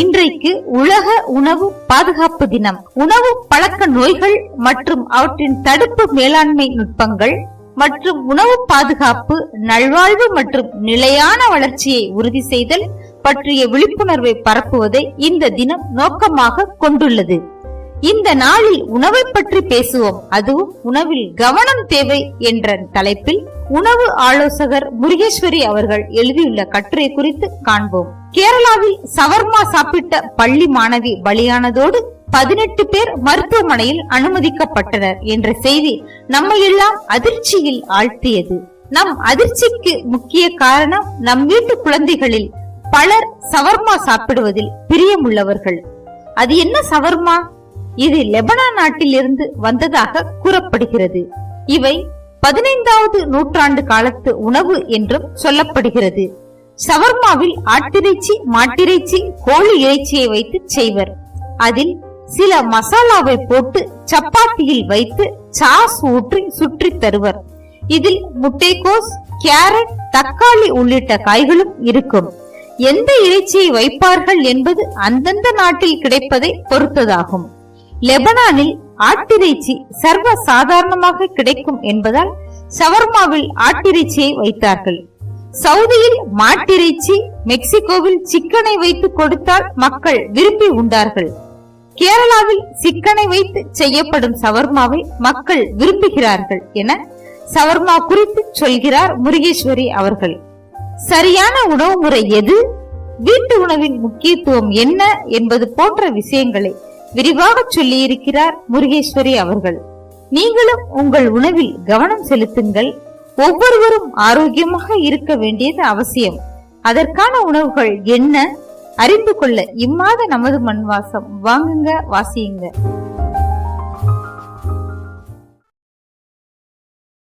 இன்றைக்கு உலக உணவு பாதுகாப்பு தினம். உணவு பழக்க நோய்கள் மற்றும் அவற்றின் தடுப்பு மேலாண்மை நுட்பங்கள் மற்றும் உணவு பாதுகாப்பு நல்வாழ்வு மற்றும் நிலையான வளர்ச்சியை உறுதி செய்தல் பற்றிய விழிப்புணர்வை பரப்புவதை இந்த தினம் நோக்கமாக கொண்டுள்ளது. இந்த நாளில் உணவை பற்றி பேசுவோம். அதுவும் உணவில் கவனம் தேவை என்ற தலைப்பில் உணவு ஆலோசகர் முருகேஸ்வரி அவர்கள் எழுதியுள்ள கட்டுரை குறித்து காண்போம். கேரளாவில் சவர்மா சாப்பிட்ட பள்ளி மாணவி பலியானதோடு பதினெட்டு பேர் மருத்துவமனையில் அனுமதிக்கப்பட்டனர் என்ற செய்தி நம்மை எல்லாம் அதிர்ச்சியில் ஆழ்த்தியது. நம் அதிர்ச்சிக்கு முக்கிய காரணம் நம் வீட்டு குழந்தைகளில் பலர் சவர்மா சாப்பிடுவதில் பிரியமுள்ளவர்கள். அது என்ன சவர்மா? இது லெபனான் நாட்டில் இருந்து வந்ததாக கூறப்படுகிறது. இவை பதினைந்தாவது நூற்றாண்டு காலத்து உணவு என்றும் சொல்லப்படுகிறது. ஷவர்மாவில் ஆட்டிறைச்சி மாட்டிறைச்சி கோழி இறைச்சியை வைத்து செய்வர். அதில் சில மசாலாவை போட்டு சப்பாத்தியில் வைத்து சாஸ் ஊற்றி சுற்றி தருவர். இதில் முட்டைக்கோஸ் கேரட் தக்காளி உள்ளிட்ட காய்களும் இருக்கும். எந்த இறைச்சியை வைப்பார்கள் என்பது அந்தந்த நாட்டில் கிடைப்பதை பொறுத்ததாகும். லெபனானில் ஆட்டிறைச்சி சர்வ சாதாரணமாக கிடைக்கும் என்பதால் ஷவர்மாவில் ஆட்டிறைச்சியை வைத்தார்கள். சவுதியில் மாட்டிறைச்சி மெக்சிகோவில் சிக்கனை வைத்து கொடுத்தால் மக்கள் விரும்பி உண்டார்கள். கேரளாவில் சிக்கனை வைத்து செய்யப்படும் சவர்மாவை மக்கள் விரும்புகிறார்கள் என சவர்மா குறித்து சொல்கிறார் முருகேஸ்வரி அவர்கள். சரியான உணவு முறை எது? வீட்டு உணவின் முக்கியத்துவம் என்ன என்பது போன்ற விஷயங்களை விரிவாக சொல்லியிருக்கிறார் முருகேஸ்வரி அவர்கள். நீங்களும் உங்கள் உணவில் கவனம் செலுத்துங்கள். ஒவ்வொருவரும் ஆரோக்கியமாக இருக்க வேண்டியது அவசியம். அதற்கான உணவுகள் என்ன? அறிந்து கொள்ள இம்மாத நமது மண் வாசம் வாங்குங்க வாசியுங்க.